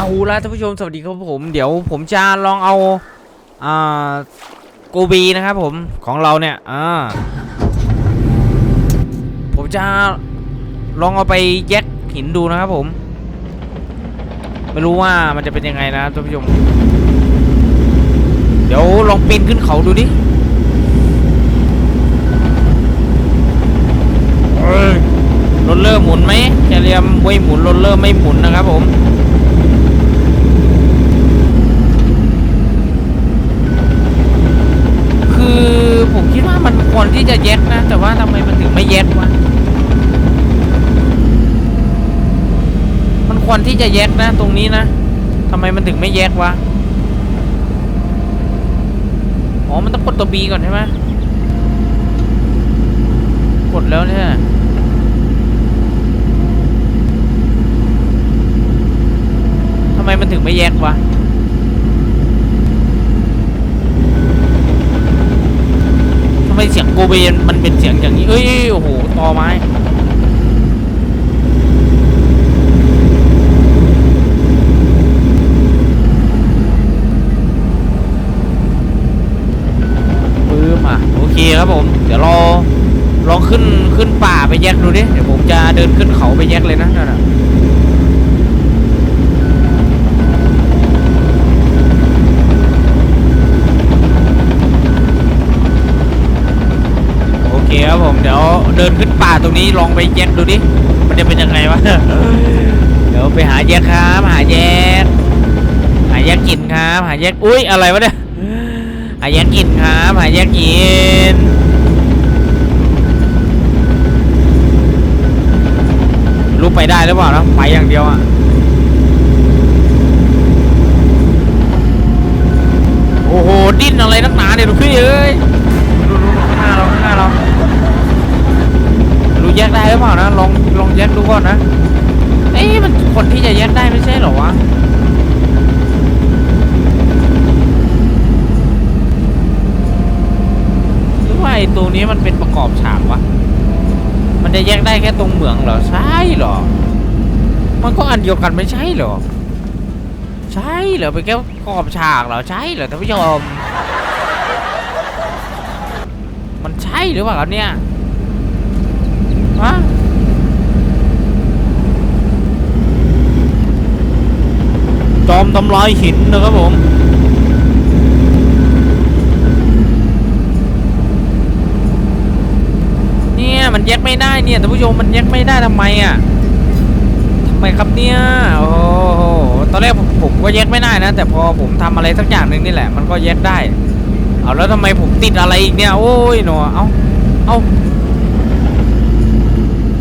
เอาละท่านผู้ชมสวัสดีครับผม เดี๋ยวผมจะลองเอาอ่าโกบีนะครับผมของเราเนี่ยอ่าผมจะลองเอาไปแยกหินดูนะครับผม ไม่รู้ว่ามันจะเป็นยังไงนะท่านผู้ชม เดี๋ยวลองปีนขึ้นเขาดูดิรถเลอร์หมุนไหมแคเรียมไม่หมุนรถเลอร์ไม่หมุนนะครับผม คือผมคิดว่ามันควรที่ จะแยกนะ แต่ว่าทำไมมันถึงไม่แยกวะ มันควรที่จะแยกนะ ตรงนี้นะทำไมมันถึงไม่แยกวะ อ๋อ มันต้องกดตัว B ก่อนใช่ไหมกดแล้วเนี่ยทำไมมันถึงไม่แยกวะ ทำไม เสียงโกเบนมันเป็นเสียงอย่างนี้ เอ้ยโอ้โหตอไม้ปื้มอะโอเคครับผม เดี๋ยวรอลองขึ้นขึ้นป่าไปแยกดูดิ เดี๋ยวผมจะเดินขึ้นเขาไปแยกเลยนะนั่นน่ะ เคครับผมเดี๋ยวเดินขึ้นป่าตรงนี้ลองไปแยกดูดิ มันจะเป็นยังไงวะ เดี๋ยวไปหาแยกครับ หาแยกหาแยกกินครับ หาแยกอุ้ยอะไรวะเนี่ย หาแยกกินครับ หาแยกกินรู้ไปได้หรือเปล่านะไปอย่างเดียวอะโอ้โหดิ้นอะไรนักหนาเนี่ยดูพี่เอ้ยดูดูดูข้างหน้าเราข้างหน้าเรา เปล่านะ ลองลองแยกดูก่อนนะ เอ้มันคนที่จะแยกได้ไม่ใช่เหรอวะหรือว่าไอ้ตัวนี้มันเป็นประกอบฉากวะ มันจะแยกได้แค่ตรงเหมืองเหรอ ใช่หรอ มันก็อันเดียวกันไม่ใช่หรอ ใช่เหรอเป็นแค่ประกอบฉากเหรอ ใช่เหรอท่านผู้ชมมันใช่หรือเปล่าครับเนี่ย ฮะจอม ทำลายหินนะครับผมเนี่ยมันแยกไม่ได้เนี่ยท่านผู้ชมมันแยกไม่ได้ทำไมอะทำไมครับเนี่ยโอ้โหตอนแรกผมผมก็แยกไม่ได้นะ แต่พอผมทำอะไรสักอย่างหนึ่งนี่แหละ มันก็แยกได้ เอาแล้วทำไมผมติดอะไรอีกเนี่ยโอ้ยหนอเอาเอา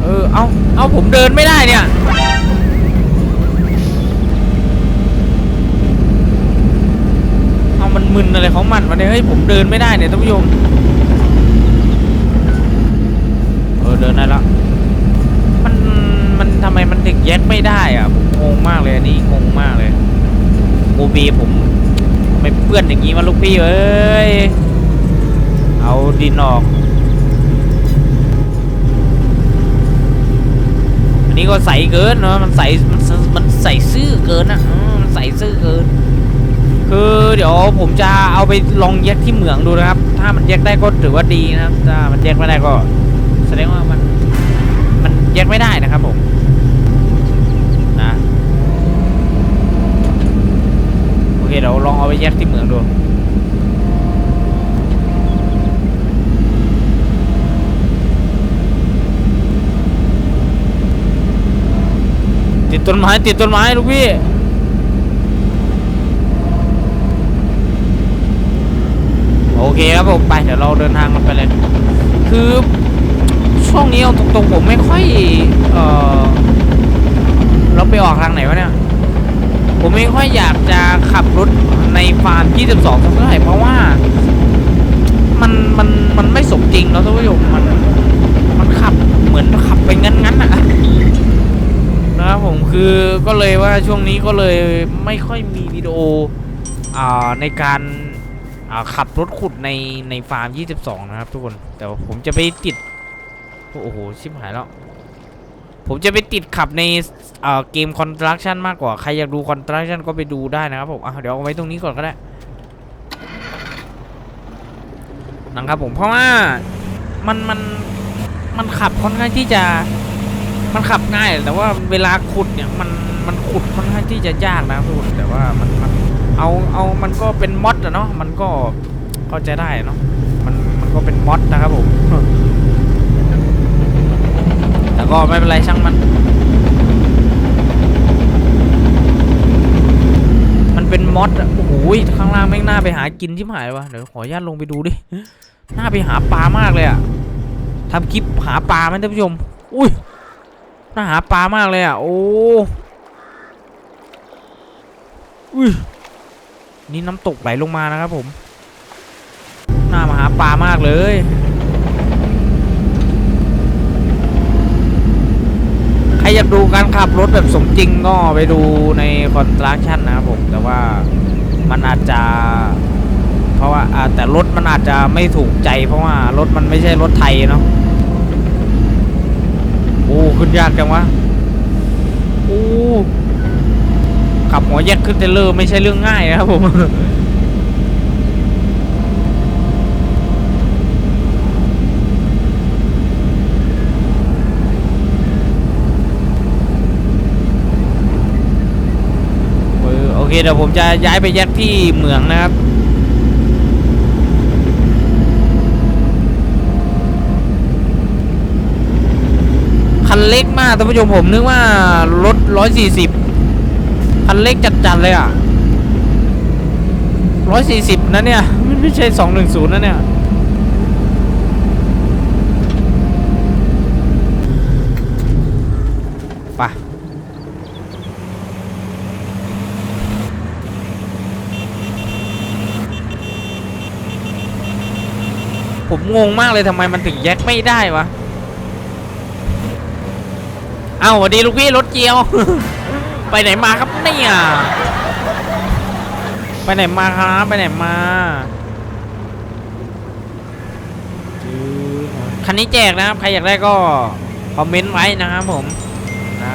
เออเอาเอาผมเดินไม่ได้เนี่ยเอามันมึนอะไรของ มันวะเนี่ยเฮ้ผมเดินไม่ได้เนี่ยท่านผู้ชมเออเดินได้แล้วมันมันทำไมมันถึงแยกไม่ได้อะผมงงมากเลยอันนี้งงมากเลยโมบีผมไม่เปื้อนอย่างนี้มาลูกพี่เอ้ยเอาดินออก อันนี้ก็ใสเกินเนาะมันใสมันมันใสซื่อเกินอะมันใสซื่อเกิน คือเดี๋ยวผมจะเอาไปลองแยกที่เหมืองดูนะครับ ถ้ามันแยกได้ก็ถือว่าดีนะครับ ถ้ามันแยกไม่ได้ก็แสดงว่ามันมันแยกไม่ได้นะครับผมนะโอเคเดี๋ยวลองเอาไปแยกที่เหมืองดูติดต้นไม้ติดต้นไม้ลูกพี่โอ เคครับผมไปเดี๋ยวเราเดินทางกันไปเลย คือช่วงนี้เอาตรงๆผมไม่ค่อย เออเราไปออกทางไหนวะเนี่ย ผมไม่ค่อยอยากจะขับรถในฟาร์ม22สักเท่าไหร่เพราะว่า มันมันมันไม่สมจริงแล้วท่านผู้ชมมันมันขับเหมือนขับไปงั้นๆอะนะครับผมคือก็เลยว่าช่วงนี้ก็เลยไม่ค่อยมีวิดีโออในการ ขับรถขุดในในฟาร์ม 22 นะครับทุกคน แต่ผมจะไปติด โอ้โห ชิบหายแล้ว ผมจะไปติดขับในเออเกมคอนสตรักชั่นมากกว่า ใครอยากดูคอนสตรักชั่นก็ไปดูได้นะครับผมอะเดี๋ยวเอาไว้ตรงนี้ก่อนก็ได้นะครับผม เพราะว่ามันมันมันขับค่อนข้างที่จะ มันขับง่าย แต่ว่าเวลาขุดเนี่ยมัน มันขุดค่อนข้างที่จะยากนะทุกคนแต่ว่ามันมันเอาเอามันก็เป็นมอดอะเนาะมันก็เข้าใจได้เนาะมันมันก็เป็นมอดนะครับผมแต่ก็ไม่เป็นไรช่างมัน มันเป็นมอดอะโอ้โหข้างล่างแม่งน่าไปหากินที่หายวะเดี๋ยวขออนุญาตลงไปดูดิน่าไปหาปลามากเลยอะทำคลิปหาปลาไหมท่านผู้ชม อุ้ยน่าหาปลามากเลยอะโอ้ อุ้ยนี่น้ำตกไหลลงมานะครับผมน่ามาหาปลามากเลยใครอยากดูการขับรถแบบสมจริงก็ไปดูในคอนสตรักชั่นนะครับผมแต่ว่ามันอาจจะ เพราะว่าอ่าแต่รถมันอาจจะไม่ถูกใจ เพราะว่ารถมันไม่ใช่รถไทยเนาะโอ้ขึ้นยากจังวะโอ้ ขับหัวแยกขึ้นเทรลเลอร์ไม่ใช่เรื่องง่ายนะครับผมโอเคเดี๋ยวผมจะย้ายไปยัดที่เหมืองนะครับคันเล็กมากท่านผู้ชมผมนึกว่ารถร้อยสี่สิบ คันเล็กจัดๆเลยอะร้อยสี่สิบนะเนี่ยมันไม่ใช่สองหนึ่งศูนย์นะเนี่ยไปผมงงมากเลยทำไมมันถึงแยกไม่ได้วะ เอ้าสวัสดีลูกพี่รถเกียว ไปไหนมาครับเนี่ยไปไหนมาครับไปไหนมาคันนี้แจกนะครับ ใครอยากได้ก็คอมเมนต์ไว้นะครับผมนะ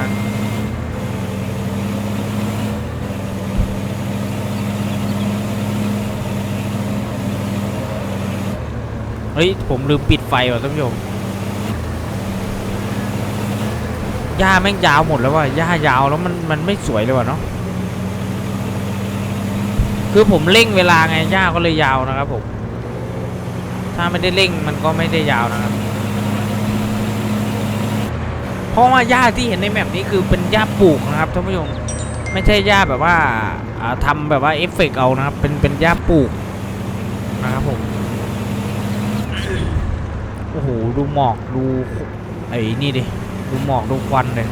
เฮ้ย ผมลืมปิดไฟว่ะท่านผู้ชม หญ้าแม่งยาวหมดแล้วว่ะหญ้ายาวแล้วมันมันไม่สวยเลยว่ะเนาะคือผมเร่งเวลาไงหญ้าก็เลยยาวนะครับผมถ้าไม่ได้เร่งมันก็ไม่ได้ยาวนะครับ เพราะว่าหญ้าที่เห็นในแมปนี้คือเป็นหญ้าปลูกนะครับท่านผู้ชมไม่ใช่หญ้าแบบว่าอ่าทำแบบว่าเอฟเฟกต์เอานะครับเป็นเป็นหญ้าปลูกนะครับผมโอ้โหดูหมอกดูไอ้นี่ดิ ดูหมอกดูควันเลย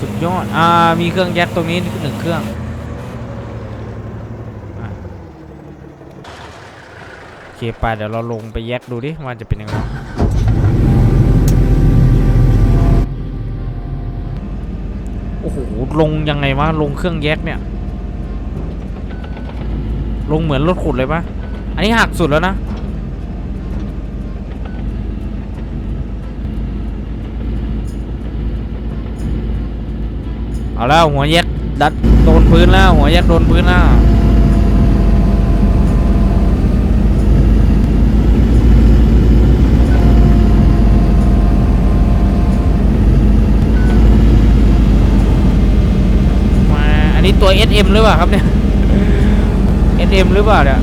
สุดยอด อ่า มีเครื่องยัดตรงนี้หนึ่งเครื่องโอเคไปเดี๋ยวเราลงไปแยกดูดิว่าจะเป็นยังไงโอ้โห ลงยังไงวะ ลงเครื่องแยกเนี่ย ลงเหมือนรถขุดเลยปะอันนี้หักสุดแล้วนะ เอาแล้วหัวแยกดัดโดนพื้นแล้ว หัวแยกโดนพื้นแล้วมาอันนี้ตัว SM หรือเปล่าครับเนี่ย SM หรือเปล่าเนี่ย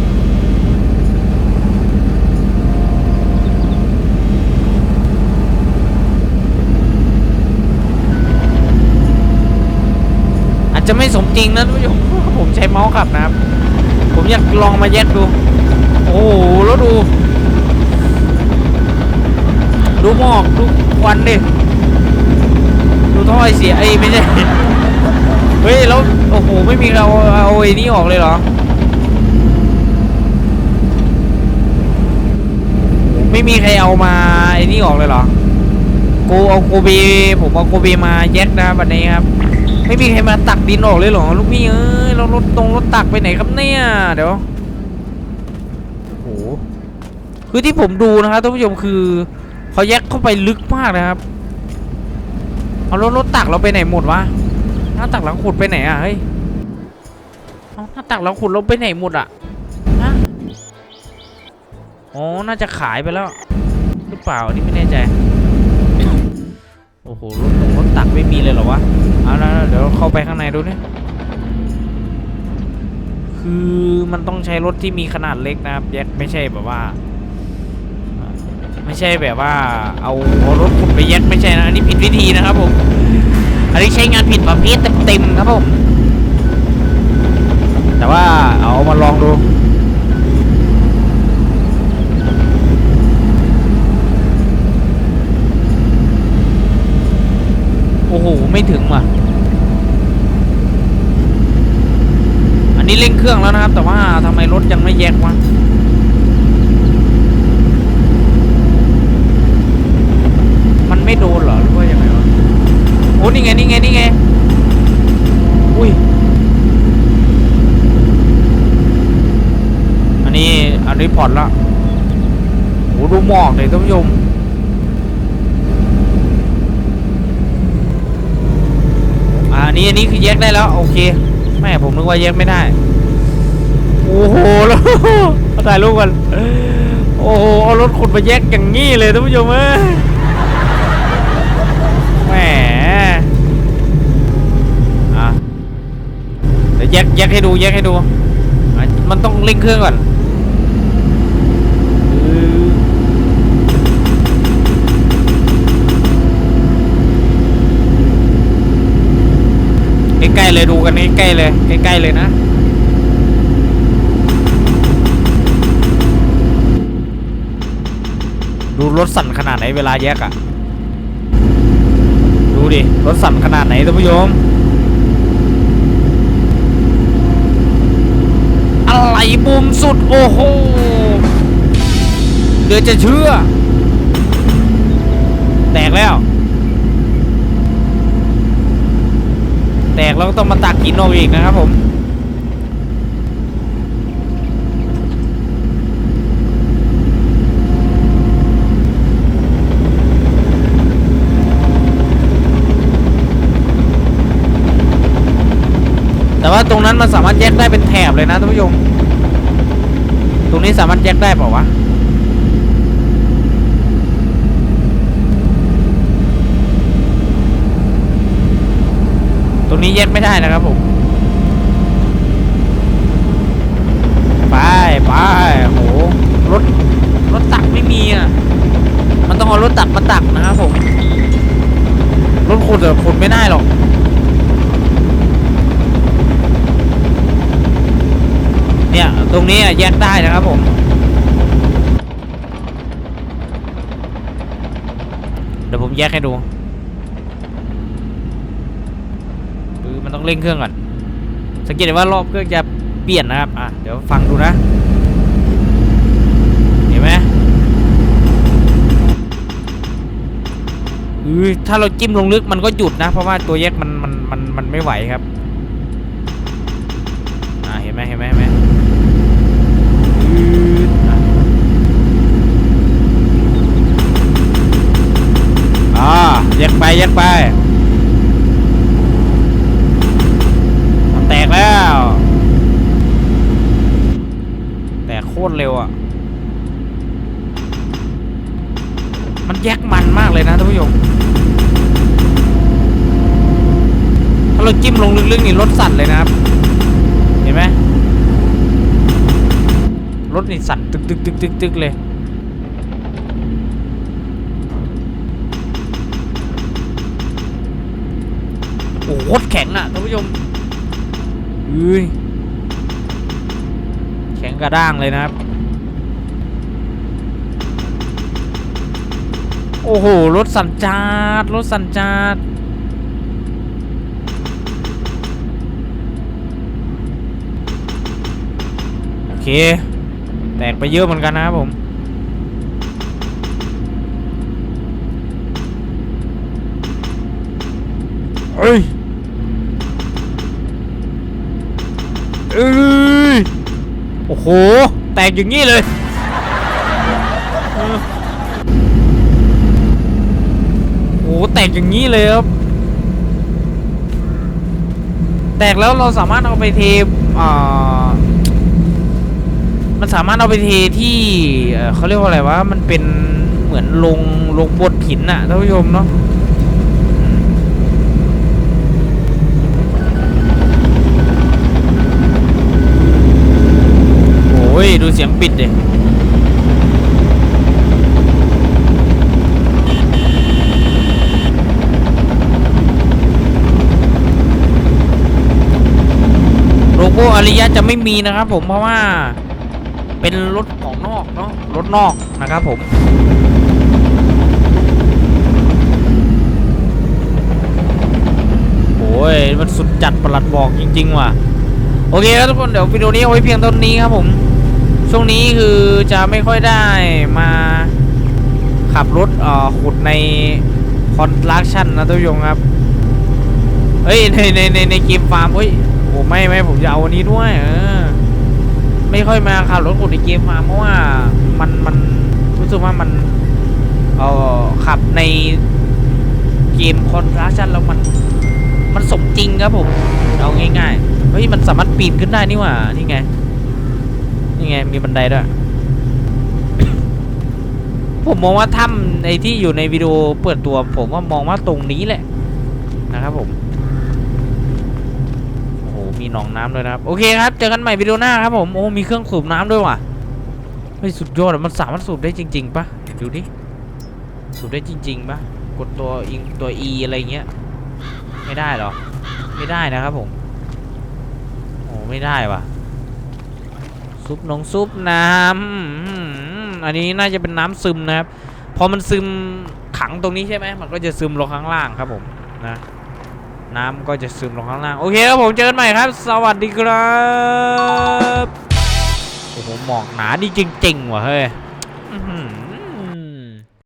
จะไม่สมจริงนะท่านผู้ชมผมใช้เมาส์ขับนะครับ ผมอยากลองมาแยกดู โอ้โหแล้วดู ดูหมอกดูควันดิดูถ้อยเสียไอไม่ใช่เฮ้ยแล้วโอ้โหไม่มีเราเอาไอ้นี่ออกเลยเหรอ ไม่มีใครเอามาไอ้นี่ออกเลยเหรอกูเอาโกบีผมเอาโกบีมาแยกนะบวันนี้ครับ ไม่มีใครมาตักดินออกเลยเหรอลูกพี่เอ้ยเรารถตรงรถตักไปไหนครับเนี่ยเดี๋ยวโอ้โหคือที่ผมดูนะครับท่านผู้ชมคือเขาแยกเข้าไปลึกมากนะครับเอารถรถตักเราไปไหนหมดวะหน้าตักหลังขุดไปไหนอะเฮ้ยเอาหน้าตักหลังขุดเราไปไหนหมดอะฮะอ๋อน่าจะขายไปแล้วหรือเปล่าอันนี่ไม่แน่ใจ อ้โหรถตรงรถตักไม่มีเลยเหรอวะเอาแล้วเดี๋ยวเข้าไปข้างในดูเนี่ยคือมันต้องใช้รถที่มีขนาดเล็กนะครับแยกไม่ใช่แบบว่า ไม่ใช่แบบว่า เอาเอารถขุดไปแยกไม่ใช่นะอันนี้ผิดวิธีนะครับผมอันนี้ใช้งานผิดประเภทเต็มๆครับผมแต่ว่าเอามาลองดู อ้โห ไม่ถึงว่ะ อันนี้เร่งเครื่องแล้วนะครับ แต่ว่าทำไมรถยังไม่แยกวะมันไม่โดนเหรอหรือว่ายังไงวะโอ้นี่ไงนี่ไงนี่ไงอุ้ยอันนี้อันนี้ผ่อนละโอ้ดูหมอกเลยท่านผู้ชม อ่าอั นี้อันนี้คือแยกได้แล้ว โอเคแม่ผมนึกว่าแยกไม่ได้ โอ้โหแล้วถ่ายรูปกันโอ้โหเอารถขุดมาแยกอย่างงี้เลยท่านผู้ชมเอ้ยแหมอะเดี๋ยวแยกแยกให้ดูแยกให้ดู มันต้องเร่งเครื่องก่อน ใกล้ๆเลยดูกันใกล้ๆเลยใกล้ๆเลยนะดูรถสั่นขนาดไหนเวลาแยกอะดูดิ รถสั่นขนาดไหนท่านผู้ชม อะไรบูมสุด โอ้โห เดือจะเชื่อ แตกแล้ว แตกแล้วก็ต้องมาตักกินเอาอีกนะครับผมแต่ว่าตรงนั้นมันสามารถแยกได้เป็นแถบเลยนะท่านผู้ชม ตรงนี้สามารถแยกได้เปล่าวะ รงนี้แยกไม่ได้นะครับผม ไปไปโหรถรถตักไม่มีอะ มันต้องเอารถตักมาตักนะครับผม รถขุดอะขุดไม่ได้หรอกเนี่ย ตรงนี้อะแยกได้นะครับผม เดี๋ยวผมแยกให้ดูคือมัน ต้องเร่งเครื่องก่อน สังเกตว่ารอบเครื่องจะเปลี่ยนนะครับ อะ เดี๋ยวฟังดูนะ เห็นไหมอือถ้าเราจิ้มลงลึกมันก็หยุดนะ เพราะว่าตัวแยกมันมันมันมันไม่ไหวครับ อ่า เห็นไหมเห็นไหมเห็นไหมอ่าแยกไปแยกไปมันแตกแล้ว แตรเร็วอะ มันแยกมันมากเลยนะท่านผู้ชมถ้าเราจิ้มลงลึกๆนี่รถสั่นเลยนะครับ เห็นไหมรถนี่สั่นตึกตึกตึกตึกตึกเลยโอ้โหแข็งอะท่านผู้ชมอุ้ย แข็งกระด้างเลยนะครับ โอ้โห รถสั่นจาดรถสั่นจาดโอเค แตกไปเยอะเหมือนกันนะครับผมเฮ้ย โอ้โห แตกอย่างนี้เลยโอ้แตกอย่างนี้เลยครับ แตกแล้วเราสามารถเอาไปเทมันสามารถเอาไปเทที่เขาเรียกว่าอะไรวะ มันเป็นเหมือนลงลงบดหินอะท่านผู้ชมเนาะ ย ดูเสียงปิดดิโลโก้อริยะจะไม่มีนะครับผมเพราะว่าเป็นรถของนอกเนาะรถนอกนะครับผมโอ้ยมันสุดจัดประหลัดบอกจริง ๆ ว่ะ โอเคครับทุกคน เดี๋ยววิดีโอนี้เอาไว้เพียงเท่านี้ครับผม ช่วงนี้คือจะไม่ค่อยได้มาขับรถเอ่อขุดในคอนสตรักชั่นนะทุกผู้ชมครับ เฮ้ยในในในในเกมฟาร์มเฮ้ยโอ้ไม่ไม่ผมจะเอาอันนี้ด้วยเออไม่ค่อยมาขับรถขุดในเกมฟาร์มเพราะว่ามันมันรู้สึกว่ามันเออขับในเกมคอนทราชันแล้วมันมันสมจริงครับผมเอาง่ายๆเฮ้ยมันสามารถปีนขึ้นได้นี่หว่านี่ไง นี่ไงมีบันไดด้วย ผมมองว่าถ้ำในที่อยู่ในวิดีโอเปิดตัว ผมว่ามองว่าตรงนี้แหละนะครับผมโอ้โหมีหนองน้ำด้วยนะครับ โอเคครับ เจอกันใหม่วิดีโอหน้าครับผม โอ้ มีเครื่องสูบน้ำด้วยว่ะเฮ้ยสุดยอดอมันสามารถสูบได้จริง ๆปะดูดิ สูบได้จริงๆปะกดตัวอิงตัว E อะไรเงี้ย ไม่ได้หรอ ไม่ได้นะครับผม โอ้ไม่ได้ว่ะ ซุปนงซุปน้ำอันนี้น่าจะเป็นน้ำซึมนะครับ พอมันซึมขังตรงนี้ใช่ไหมมันก็จะซึมลงข้างล่างครับผมนะ น้ำก็จะซึมลงข้างล่าง โอเคครับผมเจอกันใหม่ครับ สวัสดีครับโอ้โหหมอกหนาดีจริงๆว่ะเฮ้ย